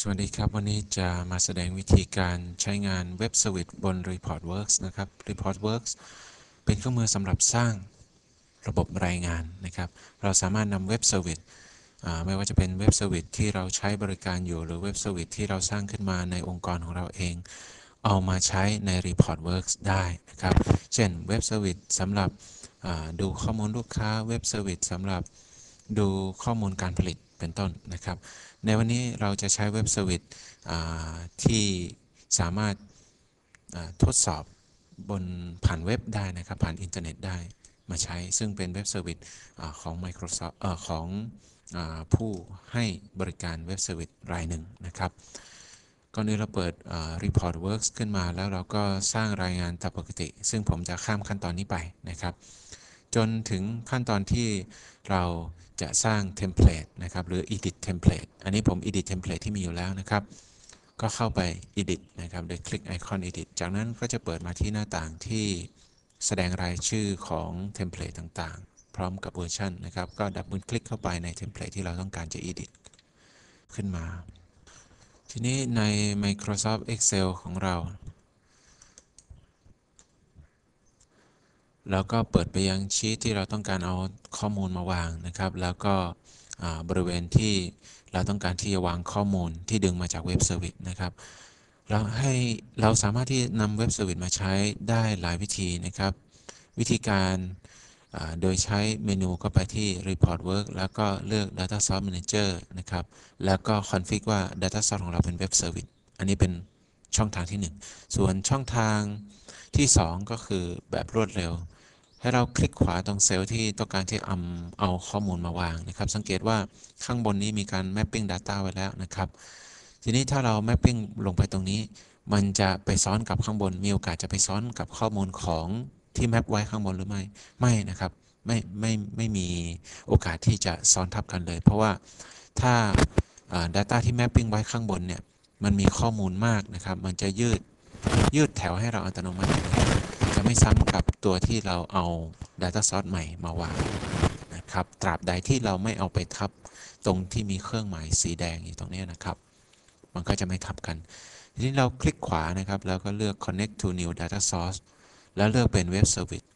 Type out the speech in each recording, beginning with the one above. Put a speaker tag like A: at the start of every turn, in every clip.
A: สวัสดีครับ วันนี้จะมาแสดงวิธีการใช้งานเว็บสวิตบน ReportWorks นะครับ ReportWorks เป็นเครื่องมือสำหรับสร้างระบบรายงานนะครับ เราสามารถนำเว็บสวิตไม่ว่าจะเป็นเว็บสวิตที่เราใช้บริการอยู่ หรือเว็บสวิตที่เราสร้างขึ้นมาในองค์กรของเราเอง เอามาใช้ใน ReportWorks ได้นะครับ เช่นเว็บสวิตสำหรับดูข้อมูลลูกค้า เว็บสวิตสำหรับดูข้อมูลการผลิต เป็นต้นนะครับ ในวันนี้เราจะใช้เว็บสวิตที่สามารถทดสอบบนผ่านเว็บได้นะครับ ผ่านอินเทอร์เน็ตได้มาใช้ ซึ่งเป็นเว็บเซอร์วิสของ Microsoft อของอผู้ให้บริการเว็บเซอร์วิสรายหนึ่งนะครับก่อนอื่นเราเปิด Report Works ขึ้นมาแล้วเราก็สร้างรายงานตามปกติ ซึ่งผมจะข้ามขั้นตอนนี้ไปนะครับ จนถึงขั้นตอนที่เราจะสร้างเทมเพลตนะครับหรือ edit template อันนี้ผม edit template ที่มีอยู่แล้วนะครับ ก็เข้าไป edit นะครับโดยคลิกไอคอน edit จากนั้นก็จะเปิดมาที่หน้าต่างที่แสดงรายชื่อของเทมเพลตต่างๆ พร้อมกับเวอร์ชันนะครับ ก็ดับเบิลคลิกเข้าไปในเทมเพลตที่เราต้องการจะ edit ขึ้นมา ทีนี้ใน Microsoft Excel ของเรา แล้วก็เปิดไปยังชีตที่เราต้องการเอาข้อมูลมาวางนะครับ แล้วก็บริเวณที่เราต้องการที่จะวางข้อมูลที่ดึงมาจากเว็บเซอร์วิสนะครับเราให้เราสามารถที่นำเว็บเซอร์วิสมาใช้ได้หลายวิธีนะครับ วิธีการโดยใช้เมนูก็ไปที่ Report Work แล้วก็เลือก Data Source Manager นะครับ แล้วก็คอนฟิกว่า Data Source ของเราเป็นเว็บเซอร์วิสอันนี้เป็นช่องทางที่ 1 ส่วนช่องทางที่ 2 ก็คือแบบรวดเร็ว ให้เราคลิกขวาตรงเซลล์ที่ต้องการที่เอาเอาข้อมูลมาวางนะครับ สังเกตว่าข้างบนนี้มีการ mapping data ไว้แล้วนะครับ ทีนี้ถ้าเรา mapping ลงไปตรงนี้ มันจะไปซ้อนกับข้างบน มีโอกาสจะไปซ้อนกับข้อมูลของที่แมปไว้ข้างบนหรือไม่ ไม่นะครับ ไม่ไม่ไม่มีโอกาสที่จะซ้อนทับกันเลย เพราะว่าถ้า data ที่ mapping ไว้ข้างบนเนี่ย มันมีข้อมูลมากนะครับ มันจะยืดยืดแถวให้เราอัตโนมัติ ไม่ซ้ำกับตัวที่เราเอา Data Source ใหม่มาวางนะครับ ตราบใดที่เราไม่เอาไปทับตรงที่มีเครื่องหมายสีแดงอยู่ตรงนี้นะครับ มันก็จะไม่ทับกัน ทีนี้เราคลิกขวานะครับ แล้วก็เลือก connect to new data source แล้วเลือกเป็น web service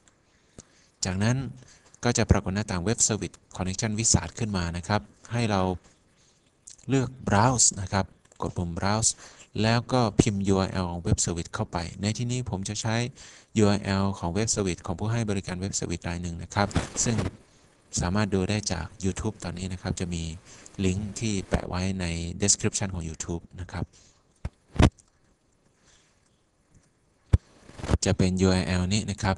A: จากนั้นก็จะปรากฏหน้าต่าง web service connection วิสาดขึ้นมานะครับ ให้เราเลือก browse นะครับ กดปุ่ม browse แล้วก็พิมพ์ URL ของเว็บเซอร์วิสเข้าไป ในที่นี้ผมจะใช้ URL ของเว็บเซอร์วิสของผู้ให้บริการเว็บเซอร์วิสรายหนึ่งนะครับ ซึ่งสามารถดูได้จาก YouTube ตอนนี้นะครับ จะมีลิงก์ที่แปะไว้ใน description ของ YouTube นะครับ จะเป็น URL นี้นะครับ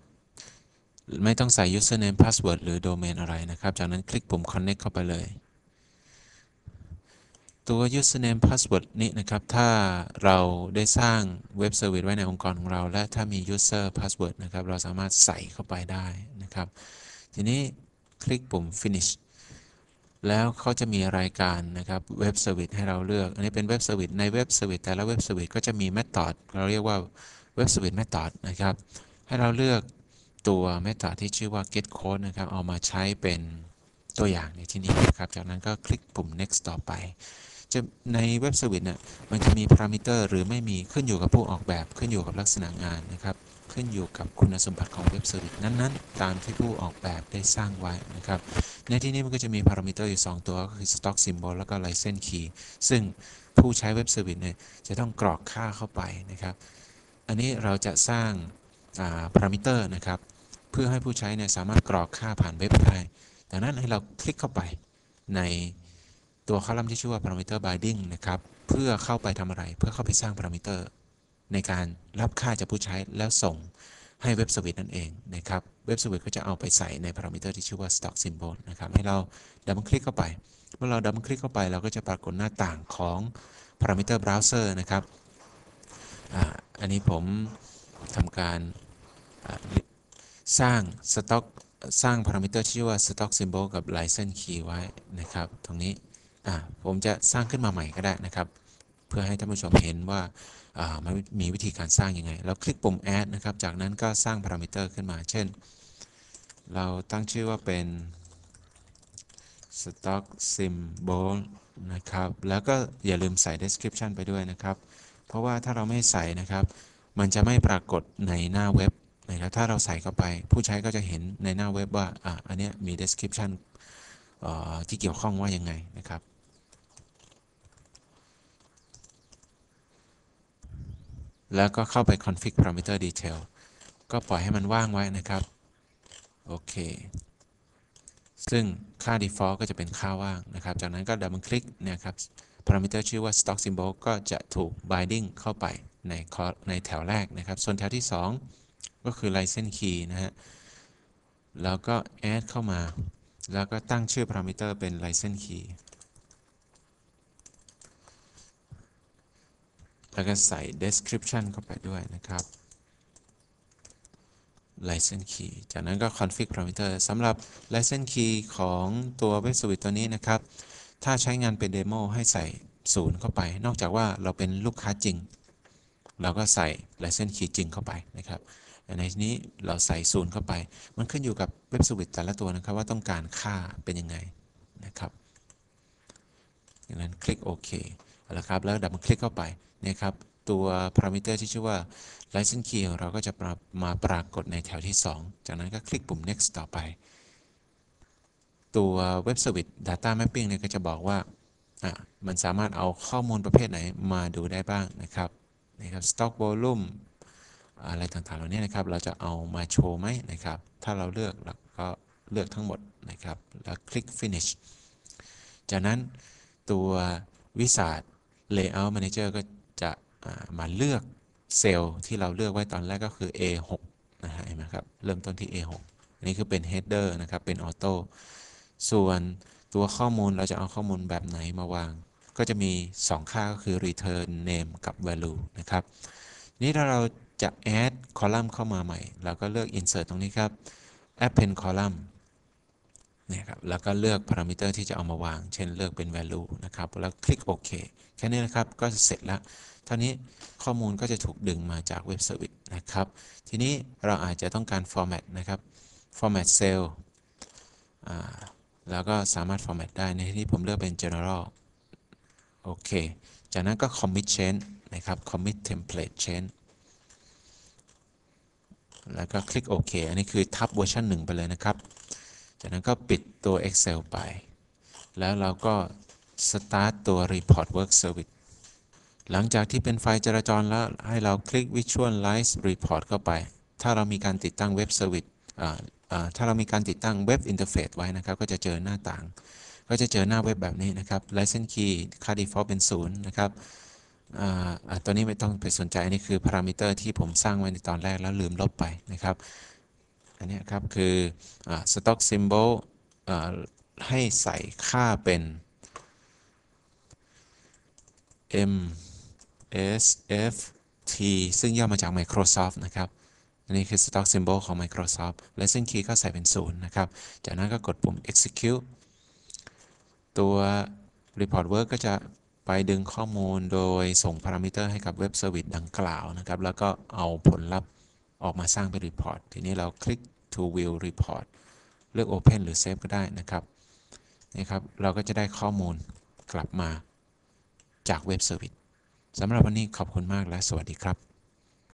A: ไม่ต้องใส่ username password หรือ domain อะไรนะครับ จากนั้นคลิกปุ่ม connect เข้าไปเลย ตัว username password นี้นะครับ ถ้าเราได้สร้างเว็บเซอร์วิสไว้ในองค์กรของเรา และถ้ามี user password นะครับ เราสามารถใส่เข้าไปได้นะครับ ทีนี้คลิกปุ่ม finish แล้วเขาจะมีรายการนะครับเว็บเซอร์วิสให้เราเลือก อันนี้เป็นเว็บเซอร์วิสในเว็บเซอร์วิสแต่ละเว็บเซอร์วิสก็จะมี method เราเรียกว่าเว็บเซอร์วิส method นะครับ ให้เราเลือกตัว method ที่ชื่อว่า get code นะครับ เอามาใช้เป็นตัวอย่างในที่นี้นะครับ จากนั้นก็คลิกปุ่ม next ต่อไป จะในเว็บเซอร์วิสเนี่ยมันจะมีพารามิเตอร์หรือไม่มีขึ้นอยู่กับผู้ออกแบบขึ้นอยู่กับลักษณะงานนะครับ ขึ้นอยู่กับคุณสมบัติของเว็บเซอร์วิสนั้นๆ ตามที่ผู้ออกแบบได้สร้างไว้นะครับ ในที่นี้มันก็จะมีพารามิเตอร์อยู่ 2 ตัวก็คือ stock symbol แล้วก็ license key ซึ่งผู้ใช้เว็บเซอร์วิสเนี่ยจะต้องกรอกค่าเข้าไปนะครับ อันนี้เราจะสร้างพารามิเตอร์นะครับ เพื่อให้ผู้ใช้เนี่ยสามารถกรอกค่าผ่านเว็บได้ดังนั้นให้เราคลิกเข้าไปใน ตัวคอลัมน์ที่ชื่อว่า parameter binding นะครับ เพื่อเข้าไปทำอะไร เพื่อเข้าไปสร้าง parameter ในการรับค่าจากผู้ใช้แล้วส่งให้เว็บสวิตนั่นเองนะครับ เว็บสวิตก็จะเอาไปใส่ใน parameter ที่ชื่อว่า stock symbol นะครับ ให้เราดับเบิลคลิกเข้าไป เมื่อเราดับเบิลคลิกเข้าไปเราก็จะปรากฏหน้าต่างของ parameter browser นะครับออันนี้ผมทำการสร้าง stock สร้าง parameter ที่ชื่อว่า stock symbol กับ license key ไว้นะครับ ตรงนี้ ผมจะสร้างขึ้นมาใหม่ก็ได้นะครับ เพื่อให้ท่านผู้ชมเห็นว่ามันมีวิธีการสร้างยังไง เราคลิกปุ่ม add นะครับ จากนั้นก็สร้างพารามิเตอร์ขึ้นมา เช่น เราตั้งชื่อว่าเป็น stock symbol นะครับ แล้วก็อย่าลืมใส่ description ไปด้วยนะครับ เพราะว่าถ้าเราไม่ใส่นะครับ มันจะไม่ปรากฏในหน้าเว็บนะครับถ้าเราใส่เข้าไป ผู้ใช้ก็จะเห็นในหน้าเว็บว่าอะอันนี้มี description อ่อที่เกี่ยวข้องว่ายังไงนะครับ แล้วก็เข้าไป config parameter detail ก็ปล่อยให้มันว่างไว้นะครับ โอเค ซึ่งค่า default ก็จะเป็นค่าว่างนะครับ จากนั้นก็ดับเบิลคลิกนี่ยครับ parameter ชื่อว่า stock symbol ก็จะถูก binding เข้าไปในในแถวแรกนะครับ ส่วนแถวที่ 2 ก็คือ license key นะฮะ แล้วก็ add เข้ามา แล้วก็ตั้งชื่อ parameter เป็น license key แล้วก็ใส่ description เข้าไปด้วยนะครับ license key จากนั้นก็ config parameter สำหรับ license key ของตัว web service ตัวนี้นะครับ ถ้าใช้งานเป็นเดโมให้ใส่ศูนย์เข้าไป นอกจากว่าเราเป็นลูกค้าจริง เราก็ใส่ license key จริงเข้าไปนะครับในนี้เราใส่ศูนย์เข้าไป มันขึ้นอยู่กับเว็บสวิตแต่ละตัวนะครับ ว่าต้องการค่าเป็นยังไงนะครับดังนั้นคลิกโอเคแล้วครับ แล้วดับเบิลคลิกเข้าไป นะครับตัว parameter ที่ชื่อว่า license key ของเราก็จะมาปรากฏในแถวที่ 2 จากนั้นก็คลิกปุ่ม next ต่อไป ตัวเว็บ Service Data Mapping เนี่ยก็จะบอกว่าอะมันสามารถเอาข้อมูลประเภทไหนมาดูได้บ้างนะครับนะครับ Stock Volume อะไรต่างๆเหล่านี้นะครับ เราจะเอามาโชว์ไหมนะครับ ถ้าเราเลือกเราก็เลือกทั้งหมดนะครับ แล้วคลิก finish จากนั้นตัววิสา layout manager ก็ มาเลือกเซลล์ที่เราเลือกไว้ตอนแรกก็คือ A6 นะฮะเห็นไหมครับ เริ่มต้นที่ A6 อันนี้คือเป็น header นะครับ เป็นออโต้ส่วนตัวข้อมูลเราจะเอาข้อมูลแบบไหนมาวาง ก็จะมี 2 ค่าก็คือ return name กับ value นะครับ นี่ถ้าเราจะ add column เข้ามาใหม่ เราก็เลือก insert ตรงนี้ครับ append column เนี่ยครับแล้วก็เลือก parameter ที่จะเอามาวาง เช่นเลือกเป็น value นะครับ แล้วคลิกโอเคแค่นี้นะครับก็เสร็จแล้วท่านี้ข้อมูลก็จะถูกดึงมาจากเว็บเซอร์วิสนะครับ ทีนี้เราอาจจะต้องการ format นะครับ format cell แล้วก็สามารถ format ได้ในที่นี้ผมเลือกเป็น general โอเค จากนั้นก็ commit change นะครับ commit template change แล้วก็คลิกโอเคอันนี้คือทับเวอร์ชัน1ไปเลยนะครับ จากนั้นก็ปิดตัว Excel ไป แล้วเราก็ start ตัว report work service หลังจากที่เป็นไฟล์จราจรแล้วให้เราคลิก Visualize Report เข้าไป ถ้าเรามีการติดตั้งเว็บเซอร์วิสถ้าเรามีการติดตั้งเว็บอินเทอร์เฟซไว้นะครับ ก็จะเจอหน้าต่าง ก็จะเจอหน้าเว็บแบบนี้นะครับ License Key ค่า Default เป็น0นะครับตัวนี้ไม่ต้องไปสนใจ อันนี้คือพารามิเตอร์ที่ผมสร้างไว้ในตอนแรกแล้วลืมลบไปนะครับ อันนี้ครับคือ Stock Symbol ให้ใส่ค่าเป็น M SFT ซึ่งย่อมาจาก Microsoft นะครับ อันนี้คือ stock symbol ของ Microsoft license key ก็ใส่เป็น 0 นะครับ จากนั้นก็กดปุ่ม execute ตัว report work ก็จะไปดึงข้อมูลโดยส่งพารามิเตอร์ให้กับเว็บเซอร์วิสดังกล่าวนะครับ แล้วก็เอาผลลัพธ์ ออกมาสร้างเป็น report ทีนี้เราคลิก to view report เลือก open หรือ save ก็ได้นะครับนี่ครับ เราก็จะได้ข้อมูลกลับมาจากเว็บเซอร์วิสสำหรับวันนี้ขอบคุณมากและสวัสดีครับ